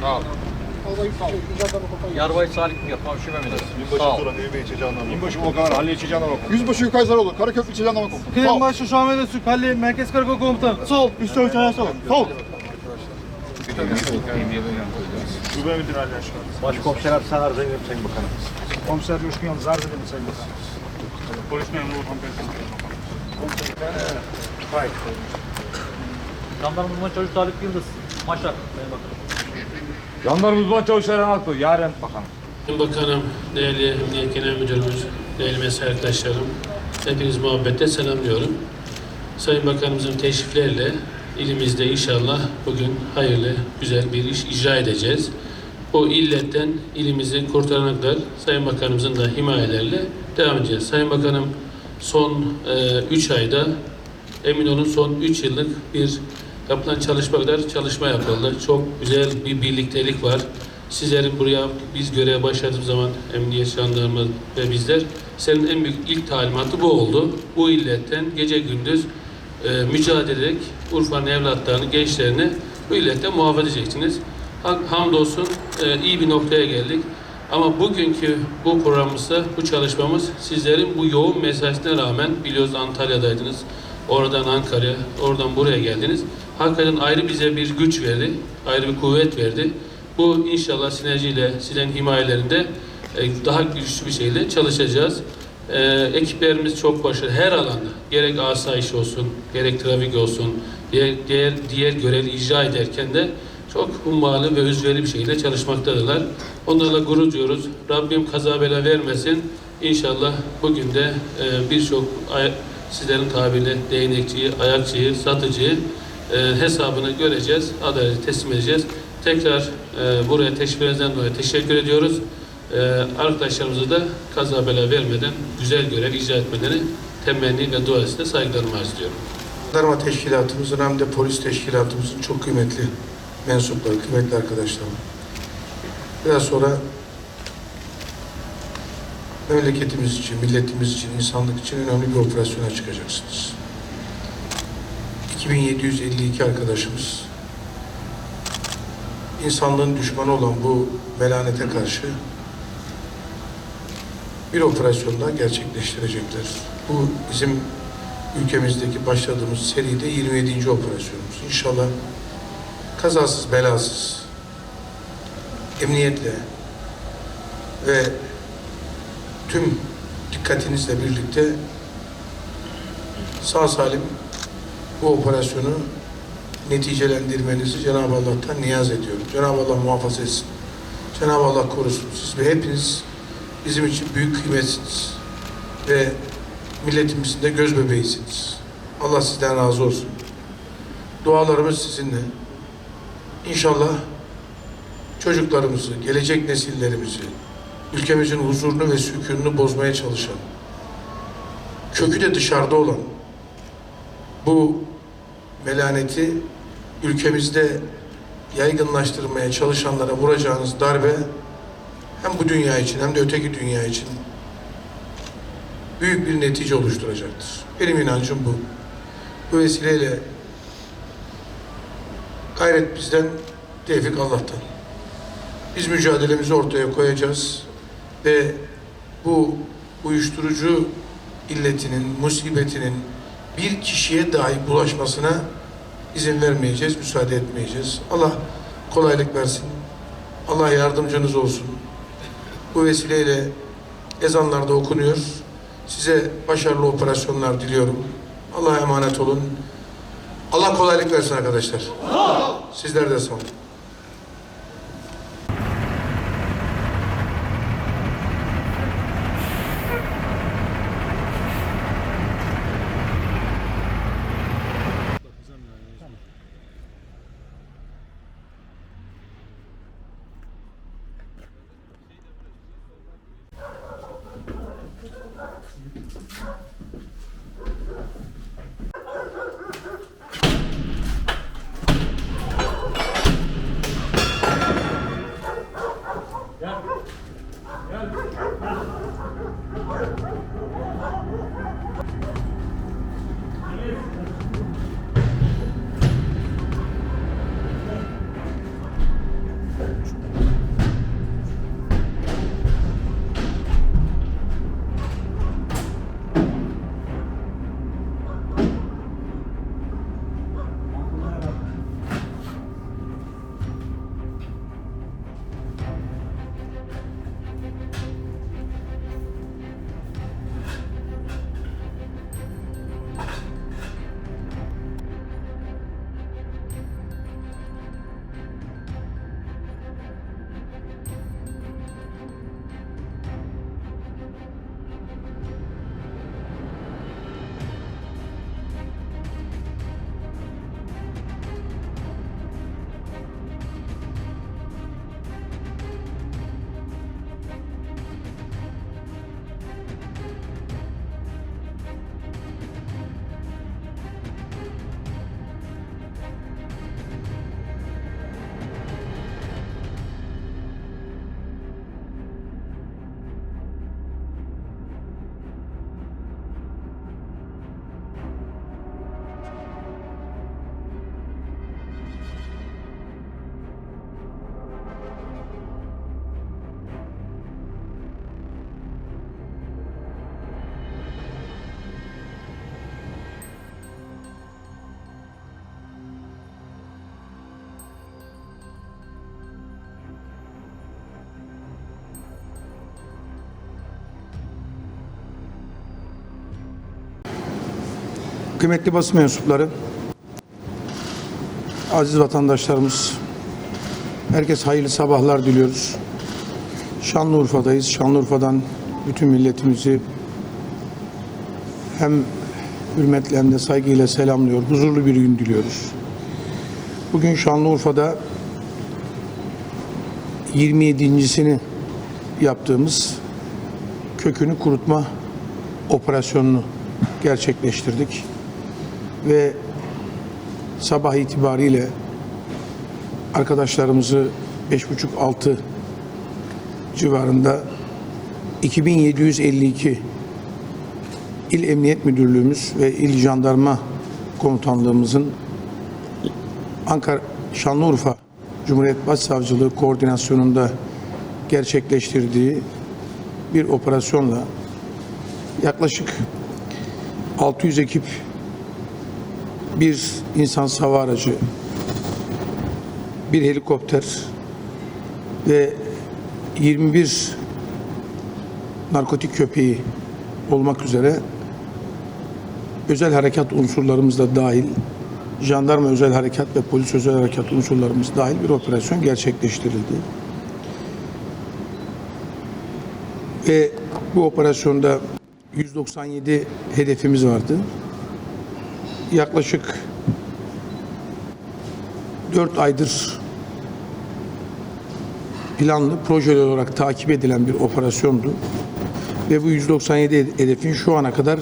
Sağ ol. Yarbay Salih Yapam Şube Müdürü. Sağ ol. Yüzbaşı Turan Eyüp İçeceğinden Binbaşı Volkan Halil Jandarma Komutanı. Yüzbaşı Kaysaroğlu, Karaköprü İlçe Jandarma Komutanı. Kıdem Başı Şahmet Öztürk, Halil Merkez Karakol Komutanı. Sol. Üst Çavuş Caner Sol. Sol. Şube Müdürü Ali Aşkar. Başkomiser Ersan arz ederim Sayın Bakanım. Komiser Coşkun Yalnız arz ederim Sayın Bakanım. Polis memuru Orhan Bey. Jandarma Uzman Çavuş Talip Yıldız. Maşak. Sayın Bakanım. Jandarma uzman çavuş Eren Aklı, Yaren Bakan. Bakanım, değerli Emniyet Genel Müdürümüz, değerli mesai arkadaşlarım, hepiniz muhabbetle selamlıyorum. Sayın Bakanımızın teşrifleriyle ilimizde inşallah bugün hayırlı, güzel bir iş icra edeceğiz. Bu illetten ilimizi kurtarana kadar Sayın Bakanımızın da himayelerle devam edeceğiz. Sayın Bakanım son 3 ayda emin olun son 3 yıllık bir yapılan çalışma kadar çalışma yapıldı. Çok güzel bir birliktelik var. Sizlerin buraya biz göreve başladığımız zaman emniyet jandarma ve bizler senin en büyük ilk talimatı bu oldu. Bu illetten gece gündüz e, mücadele ederek Urfa'nın evlatlarını, gençlerini bu illetten muhafaza edeceksiniz. Ha- Hamdolsun e, iyi bir noktaya geldik. Ama bugünkü bu programımızda, bu çalışmamız sizlerin bu yoğun mesaisine rağmen biliyoruz Antalya'daydınız. Oradan Ankara'ya, oradan buraya geldiniz. Hakikaten ayrı bize bir güç verdi, ayrı bir kuvvet verdi. Bu inşallah sinerjiyle, sizlerin himayelerinde e, daha güçlü bir şekilde çalışacağız. E, ekiplerimiz çok başarılı her alanda. Gerek asayiş olsun, gerek trafik olsun, diğer, diğer, diğer görevi icra ederken de çok hummalı ve özveri bir şekilde çalışmaktadırlar. Onlarla gurur duyuyoruz. Rabbim kaza bela vermesin. İnşallah bugün de e, birçok sizlerin tabiriyle değnekçiyi, ayakçıyı, satıcıyı e, hesabını göreceğiz, adaleti teslim edeceğiz. Tekrar e, buraya teşviklerinizden dolayı teşekkür ediyoruz. E, arkadaşlarımıza da kaza bela vermeden güzel görev icra etmelerini temenni ve duasıyla saygılarımı arz ediyorum. Jandarma teşkilatımızın hem de polis teşkilatımızın çok kıymetli mensupları, kıymetli arkadaşlarım. Biraz sonra memleketimiz için, milletimiz için, insanlık için önemli bir operasyona çıkacaksınız. 2752 arkadaşımız insanlığın düşmanı olan bu melanete karşı bir operasyonda gerçekleştirecekler. Bu bizim ülkemizdeki başladığımız seride 27. operasyonumuz. İnşallah kazasız belasız, emniyetle ve tüm dikkatinizle birlikte sağ salim bu operasyonu neticelendirmenizi Cenab-ı Allah'tan niyaz ediyorum. Cenab-ı Allah muhafaza etsin. Cenab-ı Allah korusun. Siz ve hepiniz bizim için büyük kıymetsiniz. Ve milletimizin de göz bebeğisiniz. Allah sizden razı olsun. Dualarımız sizinle. İnşallah çocuklarımızı, gelecek nesillerimizi, ülkemizin huzurunu ve sükununu bozmaya çalışan, kökü de dışarıda olan bu melaneti ülkemizde yaygınlaştırmaya çalışanlara vuracağınız darbe hem bu dünya için hem de öteki dünya için büyük bir netice oluşturacaktır. Benim inancım bu. Bu vesileyle gayret bizden, tevfik Allah'tan. Biz mücadelemizi ortaya koyacağız ve bu uyuşturucu illetinin, musibetinin bir kişiye dahi bulaşmasına izin vermeyeceğiz, müsaade etmeyeceğiz. Allah kolaylık versin. Allah yardımcınız olsun. Bu vesileyle ezanlarda okunuyor. Size başarılı operasyonlar diliyorum. Allah'a emanet olun. Allah kolaylık versin arkadaşlar. Sizler de sağ olun. Thank you. Kıymetli basın mensupları, aziz vatandaşlarımız, herkes hayırlı sabahlar diliyoruz. Şanlıurfa'dayız. Şanlıurfa'dan bütün milletimizi hem hürmetle hem de saygıyla selamlıyor. Huzurlu bir gün diliyoruz. Bugün Şanlıurfa'da 27.sini yaptığımız kökünü kurutma operasyonunu gerçekleştirdik. Ve sabah itibariyle arkadaşlarımızı 5.30-6 civarında 2752 İl Emniyet Müdürlüğümüz ve İl Jandarma Komutanlığımızın Ankara Şanlıurfa Cumhuriyet Başsavcılığı koordinasyonunda gerçekleştirdiği bir operasyonla yaklaşık 600 ekip bir insan hava aracı, bir helikopter ve 21 narkotik köpeği olmak üzere özel harekat unsurlarımız da dahil, jandarma özel harekat ve polis özel harekat unsurlarımız dahil bir operasyon gerçekleştirildi. Ve bu operasyonda 197 hedefimiz vardı. Yaklaşık 4 aydır planlı, projeli olarak takip edilen bir operasyondu. Ve bu 197 hedefin şu ana kadar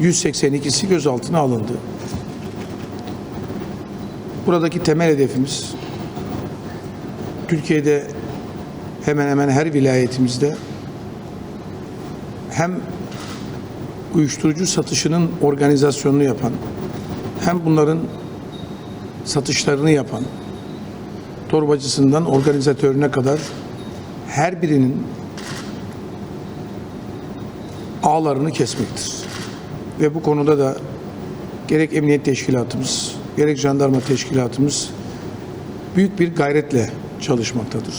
182'si gözaltına alındı. Buradaki temel hedefimiz Türkiye'de hemen hemen her vilayetimizde hem uyuşturucu satışının organizasyonunu yapan, hem bunların satışlarını yapan, torbacısından organizatörüne kadar her birinin ağlarını kesmektir. Ve bu konuda da gerek emniyet teşkilatımız, gerek jandarma teşkilatımız büyük bir gayretle çalışmaktadır.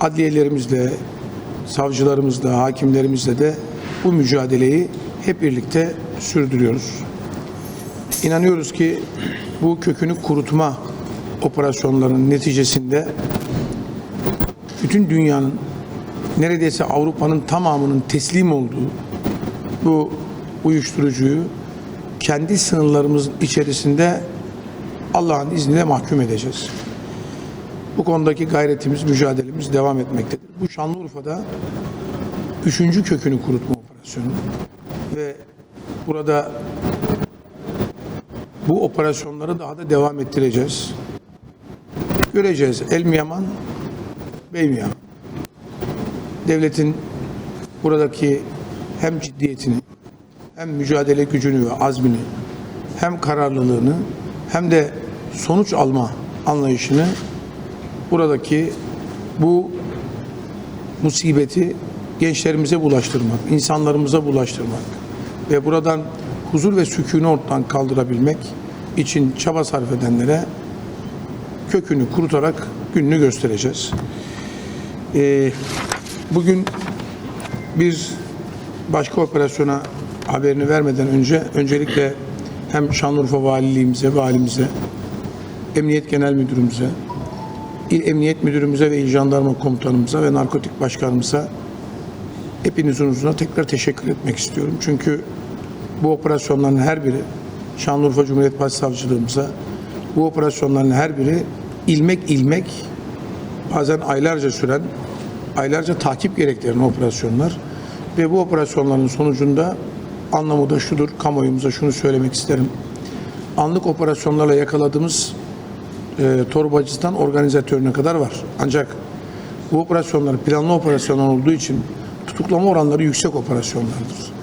Adliyelerimizle, savcılarımızla, hakimlerimizle de bu mücadeleyi hep birlikte sürdürüyoruz. İnanıyoruz ki bu kökünü kurutma operasyonlarının neticesinde bütün dünyanın neredeyse Avrupa'nın tamamının teslim olduğu bu uyuşturucuyu kendi sınırlarımızın içerisinde Allah'ın izniyle mahkum edeceğiz. Bu konudaki gayretimiz, mücadelemiz devam etmektedir. Bu Şanlıurfa'da üçüncü kökünü kurutma operasyonu ve burada bu operasyonları daha da devam ettireceğiz. Göreceğiz el mi bey mi. Devletin buradaki hem ciddiyetini, hem mücadele gücünü ve azmini, hem kararlılığını, hem de sonuç alma anlayışını buradaki bu musibeti gençlerimize bulaştırmak, insanlarımıza bulaştırmak ve buradan huzur ve sükûnu ortadan kaldırabilmek için çaba sarf edenlere kökünü kurutarak gününü göstereceğiz. Ee, bugün bir başka operasyona haberini vermeden önce öncelikle hem Şanlıurfa Valiliğimize, valimize, Emniyet Genel Müdürümüze, İl Emniyet Müdürümüze ve İl Jandarma Komutanımıza ve Narkotik Başkanımıza hepinizin huzuruna tekrar teşekkür etmek istiyorum. Çünkü bu operasyonların her biri Şanlıurfa Cumhuriyet Başsavcılığımıza bu operasyonların her biri ilmek ilmek bazen aylarca süren aylarca takip gerektiren operasyonlar ve bu operasyonların sonucunda anlamı da şudur kamuoyumuza şunu söylemek isterim. Anlık operasyonlarla yakaladığımız e, torbacıdan organizatörüne kadar var. Ancak bu operasyonlar planlı operasyonlar olduğu için tutuklama oranları yüksek operasyonlardır.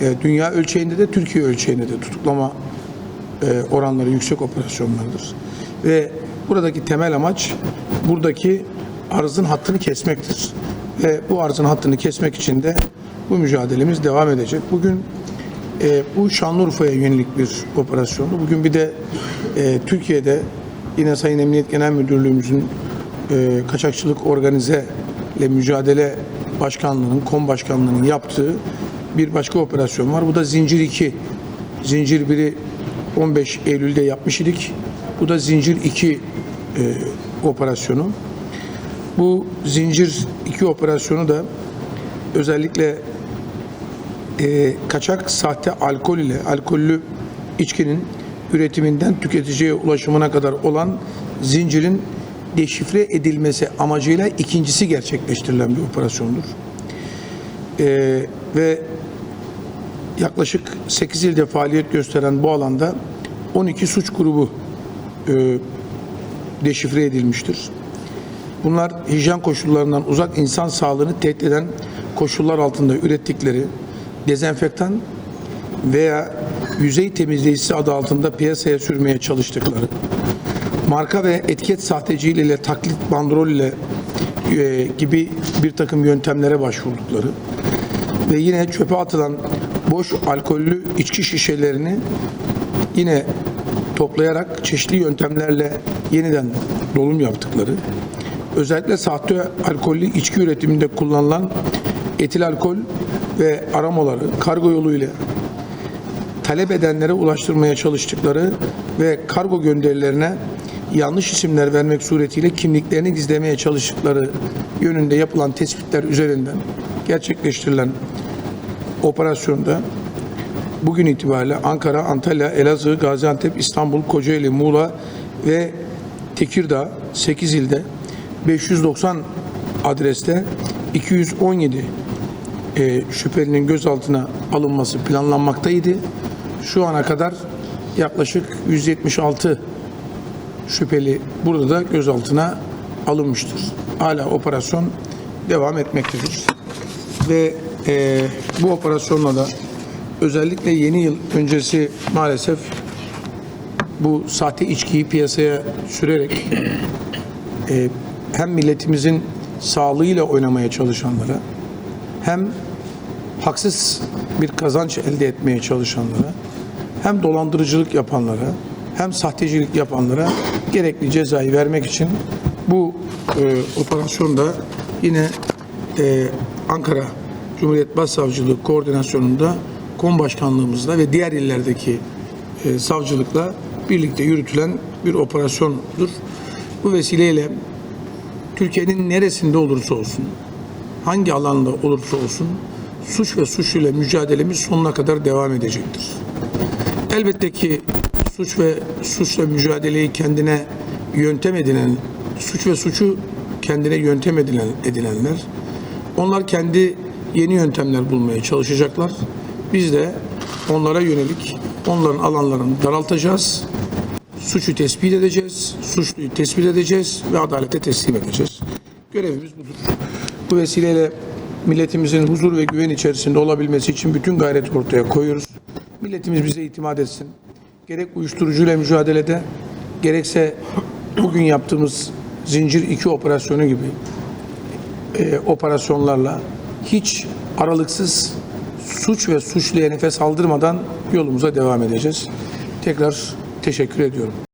E, dünya ölçeğinde de Türkiye ölçeğinde de tutuklama e, oranları yüksek operasyonlardır. Ve buradaki temel amaç buradaki arzın hattını kesmektir. Ve bu arzın hattını kesmek için de bu mücadelemiz devam edecek. Bugün e, bu Şanlıurfa'ya yönelik bir operasyondu. Bugün bir de e, Türkiye'de yine Sayın Emniyet Genel Müdürlüğümüzün e, kaçakçılık organize ile mücadele başkanlığının, kom başkanlığının yaptığı bir başka operasyon var. Bu da Zincir 2 Zincir 1'i 15 Eylül'de yapmış idik. Bu da Zincir 2 e, operasyonu. Bu Zincir 2 operasyonu da özellikle e, kaçak sahte alkol ile alkollü içkinin üretiminden tüketiciye ulaşımına kadar olan zincirin deşifre edilmesi amacıyla ikincisi gerçekleştirilen bir operasyondur. E, ve yaklaşık 8 ilde faaliyet gösteren bu alanda 12 suç grubu e, deşifre edilmiştir. Bunlar hijyen koşullarından uzak insan sağlığını tehdit eden koşullar altında ürettikleri dezenfektan veya yüzey temizleyicisi adı altında piyasaya sürmeye çalıştıkları, marka ve etiket sahteciliğiyle taklit bandrol ile e, gibi bir takım yöntemlere başvurdukları ve yine çöpe atılan boş alkollü içki şişelerini yine toplayarak çeşitli yöntemlerle yeniden dolum yaptıkları, özellikle sahte alkollü içki üretiminde kullanılan etil alkol ve aromaları kargo yoluyla talep edenlere ulaştırmaya çalıştıkları ve kargo gönderilerine yanlış isimler vermek suretiyle kimliklerini gizlemeye çalıştıkları yönünde yapılan tespitler üzerinden gerçekleştirilen operasyonda bugün itibariyle Ankara, Antalya, Elazığ, Gaziantep, İstanbul, Kocaeli, Muğla ve Tekirdağ 8 ilde 590 adreste 217 e, şüphelinin gözaltına alınması planlanmaktaydı. Şu ana kadar yaklaşık 176 şüpheli burada da gözaltına alınmıştır. Hala operasyon devam etmektedir. Ve e, bu operasyonla da özellikle yeni yıl öncesi maalesef bu sahte içkiyi piyasaya sürerek e, hem milletimizin sağlığıyla oynamaya çalışanlara hem haksız bir kazanç elde etmeye çalışanlara hem dolandırıcılık yapanlara hem sahtecilik yapanlara gerekli cezayı vermek için bu e, operasyonda yine e, Ankara Cumhuriyet Başsavcılığı koordinasyonunda Kom Başkanlığımızla ve diğer illerdeki e, savcılıkla birlikte yürütülen bir operasyondur. Bu vesileyle Türkiye'nin neresinde olursa olsun, hangi alanda olursa olsun suç ve suçluyla mücadelemiz sonuna kadar devam edecektir. Elbette ki suç ve suçla mücadeleyi kendine yöntem edinen, suç ve suçu kendine yöntem edilen, edinenler, onlar kendi yeni yöntemler bulmaya çalışacaklar. Biz de onlara yönelik onların alanlarını daraltacağız, suçu tespit edeceğiz, suçluyu tespit edeceğiz ve adalete teslim edeceğiz. Görevimiz budur. Bu vesileyle milletimizin huzur ve güven içerisinde olabilmesi için bütün gayreti ortaya koyuyoruz. Milletimiz bize itimat etsin. Gerek uyuşturucuyla mücadelede, gerekse bugün yaptığımız zincir iki operasyonu gibi e, operasyonlarla hiç aralıksız suç ve suçluya nefes aldırmadan yolumuza devam edeceğiz. Tekrar teşekkür ediyorum.